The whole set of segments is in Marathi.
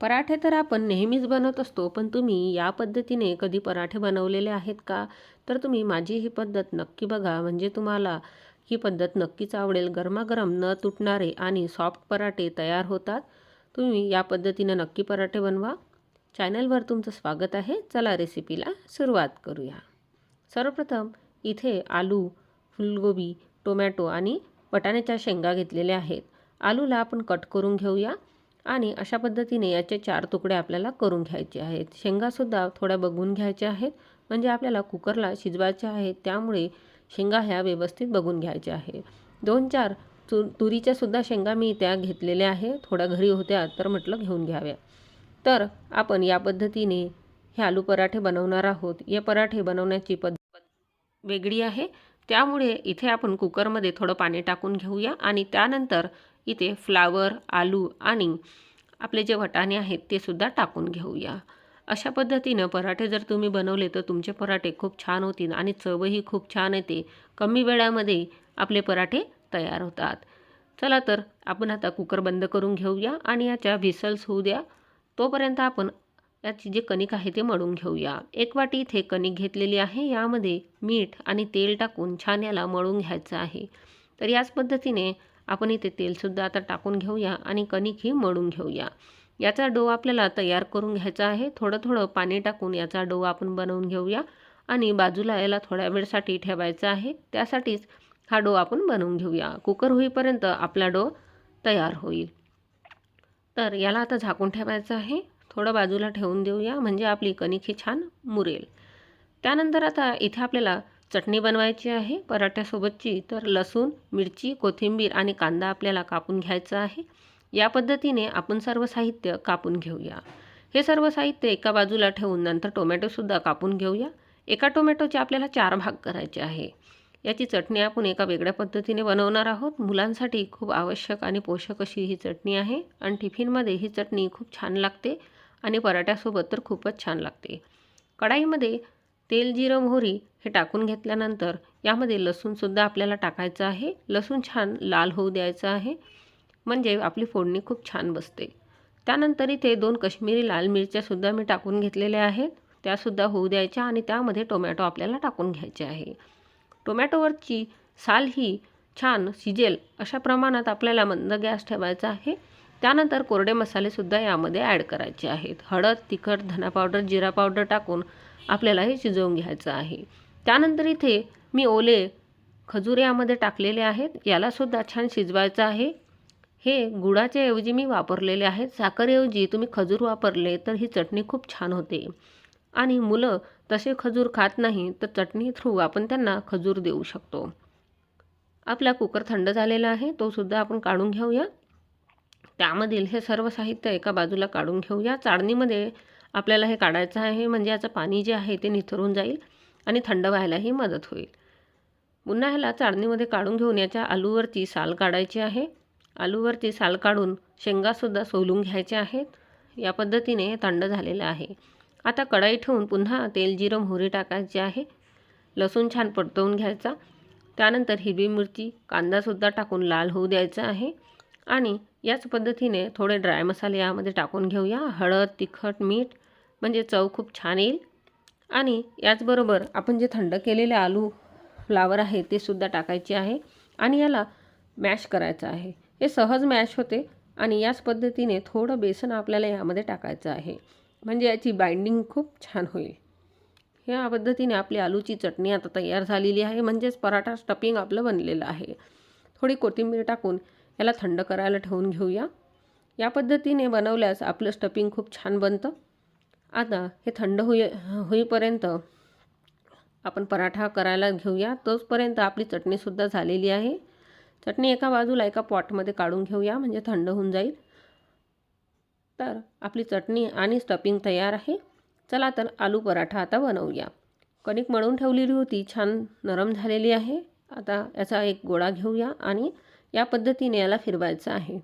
पराठे तर आपण नेहमीच बनवत असतो पण तुम्ही या पद्धतीने कधी पराठे बनवलेले आहेत का? तर तुम्ही माझी ही पद्धत नक्की बघा. म्हणजे तुम्हाला ही पद्धत नक्कीच आवडेल. गरमागरम न तुटणारे आणि सॉफ्ट पराठे तयार होतात. तुम्ही या पद्धतीनं नक्की पराठे बनवा. चॅनलवर तुमचं स्वागत आहे. चला रेसिपीला सुरुवात करूया. सर्वप्रथम इथे आलू फुलगोबी टोमॅटो आणि वटाण्याच्या शेंगा घेतलेल्या आहेत. आलूला आपण कट करून घेऊया. आणि अशा पद्धतीने याचे चार तुकडे आपल्याला करून घ्यायचे आहेत. शेंगासुद्धा थोड्या बघून घ्यायच्या आहेत. म्हणजे आपल्याला कुकरला शिजवायच्या आहेत त्यामुळे शेंगा ह्या व्यवस्थित बघून घ्यायच्या आहे दोन चार तु तुरीच्यासुद्धा शेंगा मी त्या घेतलेल्या आहे थोड्या घरी होत्या तर म्हटलं घेऊन घ्याव्या. तर आपण या पद्धतीने हे आलू पराठे बनवणार आहोत. हे पराठे बनवण्याची पद्धत वेगळी आहे. त्यामुळे इथे आपण कुकरमध्ये थोडं पाणी टाकून घेऊया आणि त्यानंतर इथे फ्लावर आलू आणि आपले जे वटाणे आहेत ते सुद्धा टाकून घेऊया. अशा पद्धतीनं पराठे जर तुम्ही बनवले तर तुमचे पराठे खूप छान होतील आणि चवही खूप छान येते. कमी वेळामध्ये आपले पराठे तयार होतात. चला तर आपण आता कुकर बंद करून घेऊया आणि याच्या व्हिसल्स होऊ द्या. तोपर्यंत आपण याची जे कणिक आहे ते मळून घेऊया. एक वाटी इथे कणिक घेतलेली आहे. यामध्ये मीठ आणि तेल टाकून छान याला मळून घ्यायचं आहे. तर याच पद्धतीने आपण इथे तेलसुद्धा आता टाकून घेऊया आणि कणिक ही मळून घेऊया. याचा डो आपल्याला तयार करून घ्यायचा आहे. थोडं थोडं पाणी टाकून याचा डो आपण बनवून घेऊया आणि बाजूला याला थोड्या वेळसाठी ठेवायचा आहे. त्यासाठीच हा डो आपण बनवून घेऊया. कुकर होईपर्यंत आपला डो तयार होईल. तर याला आता झाकून ठेवायचं आहे. थोडं बाजूला ठेवून देऊया. म्हणजे आपली कणिक ही छान मुरेल. त्यानंतर आता इथे आपल्याला चटणी बनवायची आहे पराठ्यासोबतची तर लसूण मिरची कोथिंबीर आणि कांदा आपल्याला कापून घ्यायचा आहे. या पद्धतीने आपण सर्व साहित्य कापून घेऊया. हे सर्व साहित्य एका बाजूला ठेवून नंतर टोमॅटोसुद्धा कापून घेऊया. एका टोमॅटोचे आपल्याला चार भाग करायचे आहे. याची चटणी आपण एका वेगळ्या पद्धतीने बनवणार आहोत. मुलांसाठी खूप आवश्यक आणि पोषक अशी ही चटणी आहे आणि टिफिनमध्ये ही चटणी खूप छान लागते आणि पराठ्यासोबत तर खूपच छान लागते. कढाईमध्ये तेल जिरं मोहरी हे टाकून घेतल्यानंतर यामध्ये लसूणसुद्धा आपल्याला टाकायचं आहे. लसूण छान लाल होऊ द्यायचं आहे. म्हणजे आपली फोडणी खूप छान बसते. त्यानंतर इथे दोन कश्मीरी लाल मिरच्यासुद्धा मी टाकून घेतलेल्या आहेत. त्यासुद्धा होऊ द्यायच्या आणि त्यामध्ये टोमॅटो आपल्याला टाकून घ्यायचे आहे. टोमॅटोवरची साल ही छान शिजेल अशा प्रमाणात आपल्याला मंद गॅस ठेवायचा आहे. त्यानंतर कोरडे मसालेसुद्धा यामध्ये ॲड करायचे आहेत. हळद तिखट धना पावडर जिरा पावडर टाकून आपल्याला हे शिजवून घ्यायचं आहे. त्यानंतर इथे मी ओले खजूर यामध्ये टाकलेले आहेत. यालासुद्धा छान शिजवायचं आहे. हे गुळाच्या ऐवजी मी वापरलेले आहेत. साखरेऐवजी तुम्ही खजूर वापरले तर ही चटणी खूप छान होते. आणि मुलं तसे खजूर खात नाही तर चटणी थ्रू आपण त्यांना खजूर देऊ शकतो. आपला कुकर थंड झालेला आहे. तो सुद्धा आपण काढून घेऊया. त्यामधील हे सर्व साहित्य एका बाजूला काढून घेऊया. चाळणीमध्ये आपल्याला हे काढायचं आहे म्हणजे याचं पाणी जे आहे ते निथरून जाईल आणि थंड व्हायलाही मदत होईल. पुन्हा ह्याला चाळणीमध्ये काढून घेऊन याच्या आलूवरती साल काढायची आहे. आलूवरती साल काढून शेंगासुद्धा सोलून घ्यायचे आहेत. या पद्धतीने हे थंड झालेलं आहे. आता कढाई ठेवून पुन्हा तेल जिरं मोहरी टाकायची आहे. लसूण छान परतवून घ्यायचा. त्यानंतर हिरवी मिरची कांदासुद्धा टाकून लाल होऊ द्यायचा आहे. आणि याच पद्धतीने थोडे ड्राय मसाले यामध्ये टाकून घेऊया. हळद तिखट मीठ म्हणजे चव खूप छान येईल. आणि याचबरोबर आपण जे थंड केलेले आलू फ्लावर आहे ते सुद्धा टाकायचे आहे आणि याला मॅश करायचं आहे. हे सहज मॅश होते आणि याच पद्धतीने थोडं बेसन आपल्याला यामध्ये टाकायचं आहे. म्हणजे याची बाइंडिंग खूप छान होईल. ह्या पद्धतीने आपली आलूची चटणी आता तयार झालेली आहे. म्हणजेच पराठा स्टफिंग आपलं बनलेलं आहे. थोडी कोथिंबीर टाकून याला थंड करायला ठेवून घेऊया. या पद्धतीने बनवल्यास आपलं स्टफिंग खूप छान बनतं. आता हे थंड होई होईपर्यंत आपण पराठा करायला घेऊया. तोचपर्यंत आपली चटणीसुद्धा झालेली आहे. चटणी एका बाजूला एका पॉटमध्ये काढून घेऊया म्हणजे थंड होऊन जाईल. तर आपली चटणी आणि स्टफिंग तयार आहे. चला तर आलू पराठा आता बनवूया. कणिक मळून ठेवलेली होती छान नरम झालेली आहे. आता याचा एक गोळा घेऊया आणि या पद्धतीने याला फिरवायचं आहे.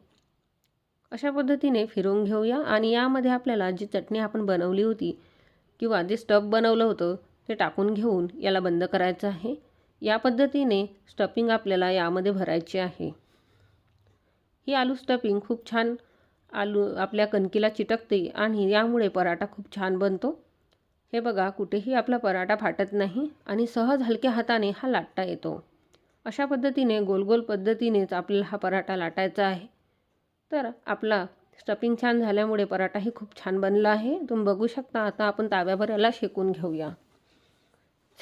अशा पद्धतीने फिरवून घेऊया आणि यामध्ये आपल्याला जी चटणी आपण बनवली होती किंवा जे स्टफ बनवलं होतं ते टाकून घेऊन याला बंद करायचं आहे. या पद्धतीने स्टफिंग आपल्याला यामध्ये भरायची आहे. ही आलू स्टफिंग खूप छान आलू आपल्या कणकीला चिटकते आणि यामुळे पराठा खूप छान बनतो. हे बघा कुठेही आपला पराठा फाटत नाही आणि सहज हलक्या हाताने हा लाटता येतो. अशा पद्धतीने गोल गोल पद्धतीनेच आपल्याला हा पराठा लाटायचा आहे. तर आपला स्टफिंग छान झाल्यामुळे पराठाही खूप छान बनला आहे. तुम्ही बघू शकता आता आपण ताव्यावर याला शेकून घेऊया.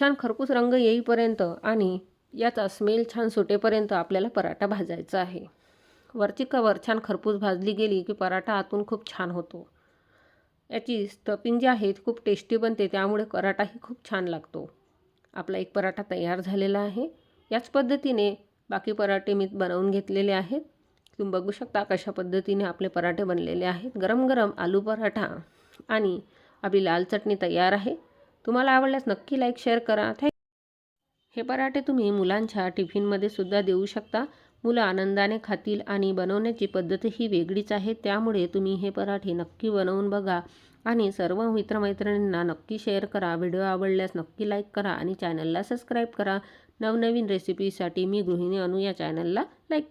छान खरपूस रंग येईपर्यंत आणि याचा स्मेल छान सुटेपर्यंत आपल्याला पराठा भाजायचा आहे. वरची कवर छान खरपूस भाजली गेली की पराठा आतून खूप छान होतो. याची स्टफिंग जी आहे ती खूप टेस्टी बनते त्यामुळे पराठाही खूप छान लागतो. आपला एक पराठा तयार झालेला आहे. याच पद्धतीने बाकी पराठे मी बनवून घेतलेले आहेत. तुम्ही बघू शकता कशा पद्धतीने आपले पराठे बनलेले आहेत. गरम गरम आलू पराठा आणि आपली लाल चटणी तयार आहे. तुम्हाला आवडल्यास नक्की लाईक शेअर करा. थँक हे पराठे तुम्ही मुलांच्या टिफिनमध्ये सुद्धा देऊ शकता. मुलं आनंदाने खातील आणि बनवण्याची पद्धतही वेगळीच आहे. त्यामुळे तुम्ही हे पराठे नक्की बनवून बघा आणि सर्व मित्रमैत्रिणींना नक्की शेअर करा. व्हिडिओ आवडल्यास नक्की लाईक करा आणि चॅनलला सबस्क्राईब करा. नवनवीन रेसिपीसाठी मी गृहिणी अनु या चॅनलला लाईक